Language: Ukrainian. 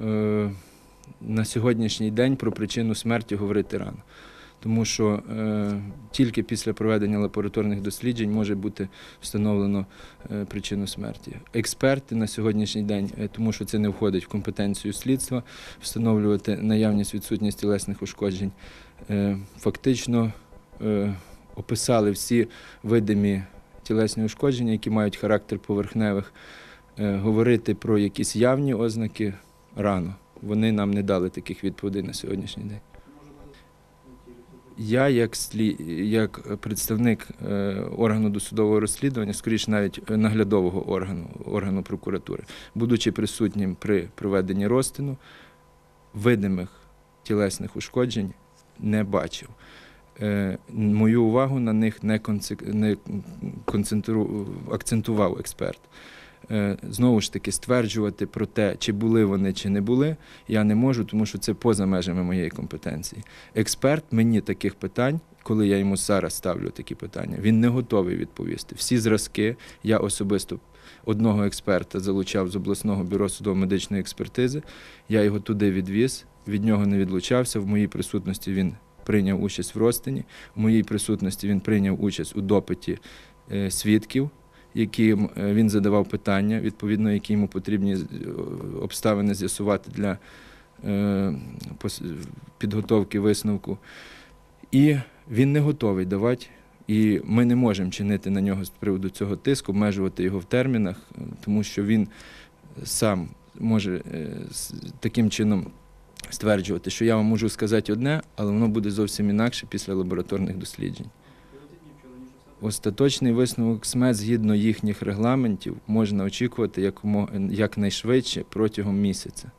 е, на сьогоднішній день про причину смерті говорити рано. Тому що е, тільки після проведення лабораторних досліджень може бути встановлено е, причину смерті. Експерти на сьогоднішній день, е, тому що це не входить в компетенцію слідства, встановлювати наявність відсутність тілесних ушкоджень, е, фактично е, описали всі видимі тілесні ушкодження, які мають характер поверхневих. Е, Говорити про якісь явні ознаки рано. Вони нам не дали таких відповідей на сьогоднішній день. Я, як слі... як представник е, органу досудового розслідування, скоріш навіть е, наглядового органу, органу прокуратури, будучи присутнім при проведенні розтину, видимих тілесних ушкоджень не бачив. Е, Мою увагу на них не концентру... акцентував експерт. Е, Знову ж таки, стверджувати про те, чи були вони, чи не були, я не можу, тому що це поза межами моєї компетенції. Експерт мені таких питань, коли я йому зараз ставлю такі питання, він не готовий відповісти. Всі зразки я особисто одного експерта залучав з обласного бюро судово-медичної експертизи. Я його туди відвіз, від нього не відлучався. В моїй присутності він прийняв участь в розтині. В моїй присутності він прийняв участь у допиті е, свідків яким е, він задавав питання, відповідно, які йому потрібні е, обставини з'ясувати для е, підготовки висновку. І він не готовий давати. І ми не можемо чинити на нього з приводу цього тиску, обмежувати його в термінах, тому що він сам може таким чином стверджувати, що я вам можу сказати одне, але воно буде зовсім інакше після лабораторних досліджень. Остаточний висновок СМЕД згідно їхніх регламентів можна очікувати якнайшвидше протягом місяця.